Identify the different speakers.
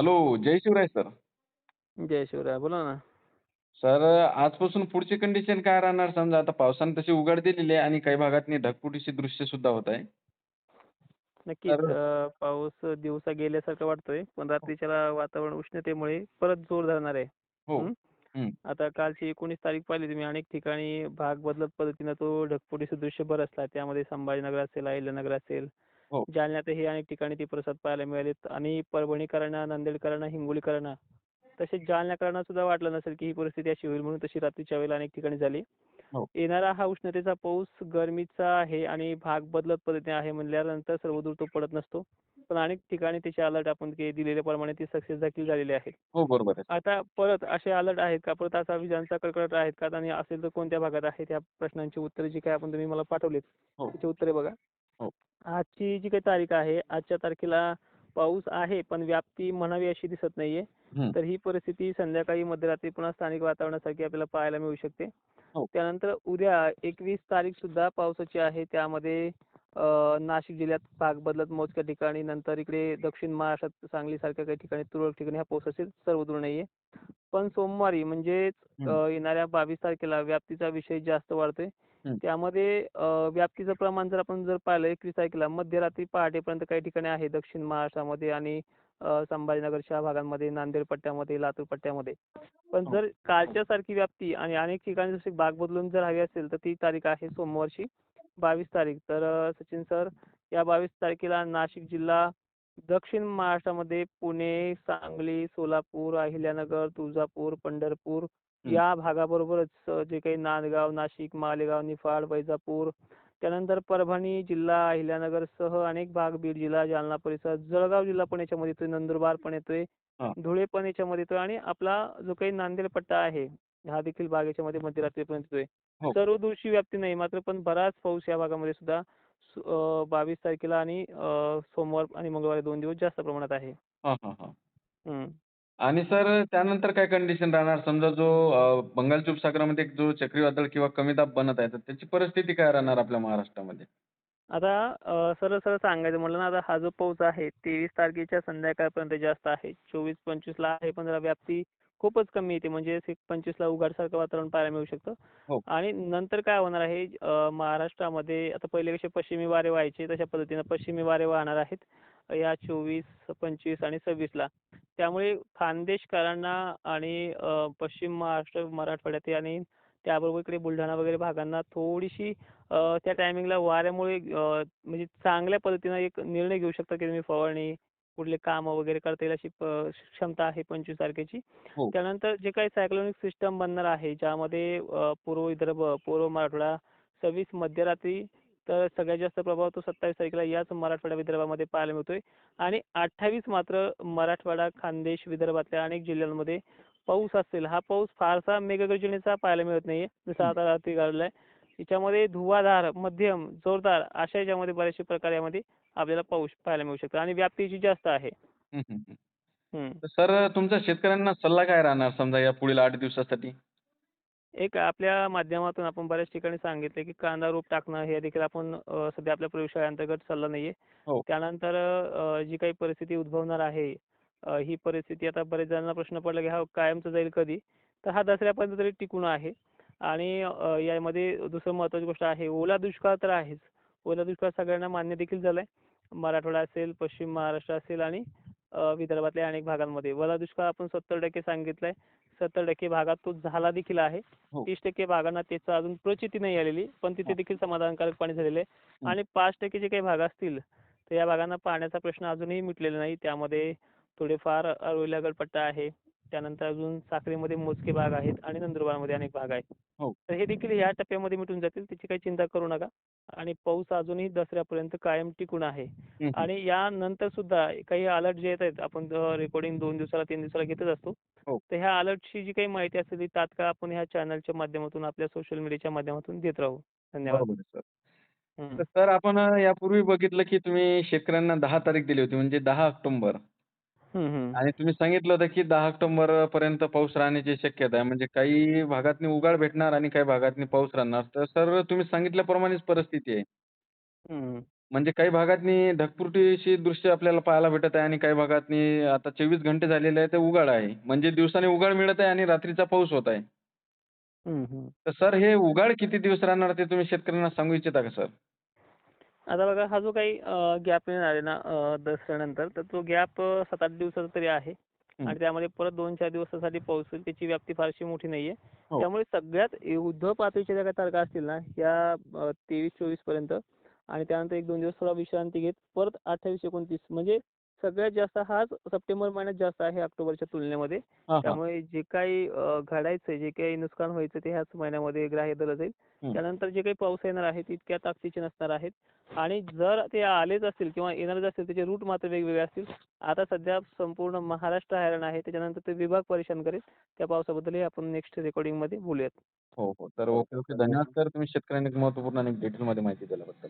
Speaker 1: Hello, Jai Shivrai sir.
Speaker 2: जय शिवराय. बोला ना.
Speaker 1: Sir आजपासून पुढची कंडिशन काय राहणार? समजा आता पावसाने तशी उघाड दिलेली आहे आणि काही भागातनी ढगफुटीची दृश्य सुद्धा होत आहे.
Speaker 2: नक्कीच
Speaker 1: तर
Speaker 2: पाऊस दिवसा गेल्यासारखा वाटतोय, पण रात्रीच्या वातावरण उष्णतेमुळे परत जोर धरणार आहे.
Speaker 1: हो.
Speaker 2: हं.
Speaker 1: हं.
Speaker 2: आता कालची 19 तारीख पाहिली तुम्ही अनेक ठिकाणी भाग बदलत पद्धतीनं तो ढगफुटीचं दृश्य बरसला. त्यामध्ये संभाजीनगर असेल, अहिल्यानगर असेल,
Speaker 1: हो.
Speaker 2: जालन्यातही अनेक ठिकाणी ते प्रसाद पाहायला मिळालेत आणि परभणीकरांना, नांदेडकरांना, हिंगोलीकरांना तसेच जालन्याकरांना सुद्धा वाटलं नसेल, की ही परिस्थिती अशी होईल म्हणून तशी रात्रीच्या वेळेला अनेक ठिकाणी झाली.
Speaker 1: हो.
Speaker 2: येणारा हा उष्णतेचा पाऊस गरमीचा आहे आणि भाग बदलत पद्धतीने आहे म्हणल्यानंतर सर्वदूर तो पडत नसतो. पण अनेक ठिकाणी त्याचे अलर्ट आपण ते दिलेल्याप्रमाणे ते सक्सेस देखील झालेले आहेत.
Speaker 1: हो, बरोबर आहे.
Speaker 2: आता परत असे अलर्ट आहेत का? परत असा विजांचा कडकडाट आहेत का? आणि असेल तर कोणत्या भागात आहेत? या प्रश्नांची उत्तरे जी काही आपण तुम्ही मला पाठवलीत,
Speaker 1: हो.
Speaker 2: त्याची उत्तरे बघा.
Speaker 1: हो.
Speaker 2: आजची जी काही तारीख आहे, आजच्या तारखेला पाऊस आहे, पण व्याप्ती म्हणावी अशी दिसत नाहीये. तर ही परिस्थिती संध्याकाळी मध्यरात्री पुन्हा स्थानिक वातावरणासारखी आपल्याला पाहायला मिळू शकते.
Speaker 1: हो.
Speaker 2: त्यानंतर उद्या 21 तारीख सुद्धा पावसाची आहे. त्यामध्ये नाशिक जिल्ह्यात भाग बदलत मोजक्या ठिकाणी, नंतर इकडे दक्षिण महाराष्ट्रात सांगलीसारख्या काही ठिकाणी तुरळक ठिकाणी हा पाऊस असेल, सर्वदूर नाहीये. पण सोमवारी
Speaker 1: हं.
Speaker 2: येणाऱ्या 22 तारखेला व्याप्तीचा विषय जास्त वाढतोय. त्यामध्ये व्याप्तीचं प्रमाण जर आपण जर पाहिलं 21 तारखेला मध्यरात्री पहाटेपर्यंत काही ठिकाणी आहे दक्षिण महाराष्ट्रामध्ये आणि संभाजीनगरच्या भागांमध्ये, नांदेड पट्ट्यामध्ये, लातूर पट्ट्यामध्ये. पण
Speaker 1: हो.
Speaker 2: जर कालच्यासारखी व्याप्ती आणि अनेक ठिकाणी जशी भाग बदलून जर हवी असेल, तर ती तारीख आहे सोमवारची 22 तारीख. तर सचिन सर या 22 तारखेला नाशिक जिल्हा, दक्षिण महाराष्ट्रामध्ये पुणे, सांगली, सोलापूर, अहिल्यानगर, तुळजापूर, पंढरपूर. या भागाबरोबरच जे काही नांदगाव, नाशिक, मालेगाव, निफाड, वैजापूर, त्यानंतर परभणी जिल्हा, अहिल्यानगरसह अनेक भाग, बीड जिल्हा, जालना परिसर, जळगाव जिल्हा पण याच्यामध्ये येतोय, नंदुरबार पण येतोय. धुळे पण याच्यामध्ये येतोय आणि आपला जो काही नांदेड पट्टा आहे, हा देखील भाग याच्यामध्ये मध्यरात्रीपर्यंत येतोय.
Speaker 1: हो.
Speaker 2: सर्वदूरची व्याप्ती नाही, मात्र पण बराच पाऊस या भागामध्ये सुद्धा सु अ, 22 तारखेला आणि सोमवार आणि मंगळवारी 2 दिवस जास्त प्रमाणात आहे.
Speaker 1: आणि सर त्यानंतर काय कंडिशन राहणार? समजा जो बंगालच्या उपसागरामध्ये जो चक्रीवादळ किंवा कमी दाब बनत आहे, तर त्याची परिस्थिती काय राहणार आपल्या महाराष्ट्रामध्ये?
Speaker 2: आता अ, सरळ-सरळ सांगायचं म्हटलं ना, आता हा जो पाऊस आहे 23 तारखेच्या संध्याकाळपर्यंत जास्त आहे. 24-25 ला आहे, पण जरा व्याप्ती खूपच कमी येते. म्हणजे 25 ला उघाडसारखं वातावरण पाहायला मिळू शकतं.
Speaker 1: हो.
Speaker 2: आणि नंतर काय होणार आहे महाराष्ट्रामध्ये आता पहिले कसे पश्चिमी वारे व्हायचे, तशा पद्धतीनं पश्चिमी वारे वाहणार आहेत. या 24, 25 आणि 26 ला. त्यामुळे खानदेशकरांना आणि पश्चिम महाराष्ट्र, मराठवाड्यात आणि त्याबरोबर इकडे बुलढाणा वगैरे भागांना थोडीशी त्या टायमिंगला वाऱ्यामुळे म्हणजे चांगल्या पद्धतीनं एक निर्णय घेऊ शकता, की तुम्ही फवारणी, कुठले कामं वगैरे करता येईल अशी क्षमता आहे 25 तारखेची.
Speaker 1: हो.
Speaker 2: त्यानंतर जे काही सायक्लोनिक सिस्टम बनणार आहे, ज्यामध्ये पूर्व विदर्भ, पूर्व मराठवाडा, 26 मध्यरात्री तर सगळ्यात जास्त प्रभाव तो 27 तारखेला याच मराठवाडा, विदर्भामध्ये पाहायला मिळतोय. आणि 28 मात्र मराठवाडा, खानदेश, विदर्भातल्या अनेक जिल्ह्यांमध्ये पाऊस असेल. हा पाऊस फारसा मेघगर्जनेचा पाहायला मिळत नाहीये, जसं. आता रात्री घडलाय. याच्यामध्ये धुव्वाधार, मध्यम, जोरदार अशा याच्यामध्ये बरेचसे प्रकार यामध्ये आपल्याला पाऊस पाहायला मिळू शकतो आणि व्याप्तीची जास्त आहे.
Speaker 1: सर तुमचा शेतकऱ्यांना सल्ला काय राहणार समजा या पुढील 8 दिवसासाठी?
Speaker 2: एक आपल्या माध्यमातून आपण बऱ्याच ठिकाणी सांगितले, की कांदा रोप टाकणं हे देखील आपण सध्या आपल्या प्रयोगशाळेअंतर्गत सल्ला नाहीये.
Speaker 1: हो.
Speaker 2: त्यानंतर अ, जी काही परिस्थिती उद्भवणार आहे, अ, ही परिस्थिती आता बरेच जणांना प्रश्न पडला, की हा कायमचा जाईल कधी? तर हा दसऱ्यापर्यंत तरी टिकून आहे. आणि अ, यामध्ये दुसरं महत्त्वाची गोष्ट आहे, ओला दुष्काळ तर आहेच. ओला दुष्काळ सगळ्यांना मान्य देखील झालाय. मराठवाडा असेल, पश्चिम महाराष्ट्र असेल आणि अ, विदर्भातल्या अनेक भागांमध्ये. ओला दुष्काळ आपण 70% सांगितलाय. 70% भागात तो झाला देखील आहे.
Speaker 1: हो.
Speaker 2: 30% भागांना त्याचं अजून प्रचिती नाही आलेली, पण तिथे. देखील समाधानकारक पाणी झालेलं आहे. आणि 5% जे काही भाग असतील, तर या भागांना पाण्याचा प्रश्न अजूनही मिटलेला नाही. त्यामध्ये थोडेफार गडपट्टा आहे. त्यानंतर अजून साक्रीमध्ये मोजके भाग आहेत आणि नंदुरबारमध्ये अनेक भाग आहेत.
Speaker 1: हो.
Speaker 2: तर हे देखील ह्या टप्प्यामध्ये मिटून जातील, त्याची काही चिंता करू नका. आणि पाऊस अजूनही दसऱ्यापर्यंत कायम टिकून आहे. आणि यानंतर सुद्धा काही अलर्ट जे येत आहेत, आपण रेकॉर्डिंग 2 दिवसाला, 3 दिवसाला घेतच असतो.
Speaker 1: हो.
Speaker 2: तर ह्या अलर्टची जी काही माहिती असेल, ती तात्काळ आपण ह्या चॅनलच्या माध्यमातून, आपल्या सोशल मीडियाच्या माध्यमातून देत राहू. धन्यवाद.
Speaker 1: सर. आपण यापूर्वी बघितलं, की तुम्ही शेतकऱ्यांना 10 तारीख दिली होती म्हणजे 10 ऑक्टोबर. आणि तुम्ही सांगितलं होतं, की 10 ऑक्टोबरपर्यंत पाऊस राहण्याची शक्यता आहे. म्हणजे काही भागातनी उघाड भेटणार आणि काही भागातनी पाऊस राहणार. तर सर तुम्ही सांगितल्याप्रमाणेच परिस्थिती आहे. म्हणजे काही भागातनी ढगफुटीची दृश्य आपल्याला पाहायला भेटत आहे आणि काही भागातनी आता 24 घंटे झालेले आहे ते उघाड आहे. म्हणजे दिवसाने उघाड मिळत आहे आणि रात्रीचा पाऊस होत आहे. तर सर हे उघाड किती दिवस राहणार ते तुम्ही शेतकऱ्यांना सांगू इच्छिता का सर?
Speaker 2: आता बघा हा जो काही गॅप येणार आहे ना दसऱ्यानंतर तर तो गॅप 7-8 दिवसाचा तरी आहे. आणि त्यामध्ये परत 2-4 दिवसासाठी पाऊस होईल. त्याची व्याप्ती फारशी मोठी नाहीये.
Speaker 1: हो.
Speaker 2: त्यामुळे सगळ्यात युद्ध पातळीच्या ज्या काही तारखा असतील ना ह्या अ, 23-24 पर्यंत आणि त्यानंतर 1-2 दिवस थोडा विश्रांती घेत परत 28-29 म्हणजे सगळ्यात जास्त हाच सप्टेंबर महिन्यात जास्त आहे ऑक्टोबरच्या तुलनेमध्ये. त्यामुळे जे काही अ, घडायचंय, जे काही नुकसान व्हायचं ते ह्याच महिन्यामध्ये ग्राह्य धरलं जाईल. त्यानंतर जे काही पाऊस येणार आहे ते इतक्या ताकदीचे नसणार आहेत आणि जर ते आलेच असतील किंवा येणारच असतील त्याचे रूट मात्र वेगवेगळे असतील. आता सध्या संपूर्ण महाराष्ट्र हैराण आहे. त्याच्यानंतर ते विभाग परेशान करेल. त्या पावसाबद्दलही आपण नेक्स्ट रेकॉर्डिंगमध्ये बोलूयात.
Speaker 1: हो, हो. तर ओके, ओके. धन्यवाद सर तुम्ही शेतकऱ्यांना महत्त्वपूर्ण आणि डिटेलमध्ये माहिती दिल्याबद्दल.